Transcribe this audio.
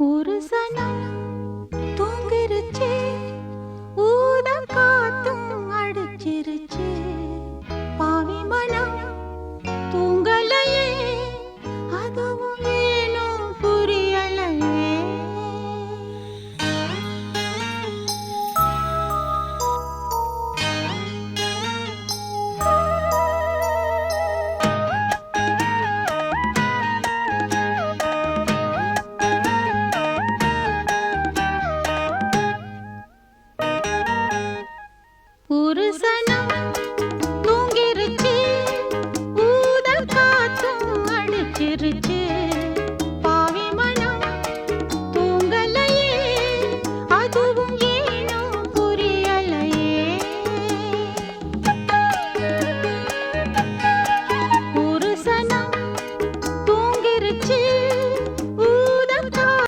ஒரு சனம் புருஷனும் தூங்கிருச்சு. ஊதல் காத்தும் அடிச்சிருச்சு.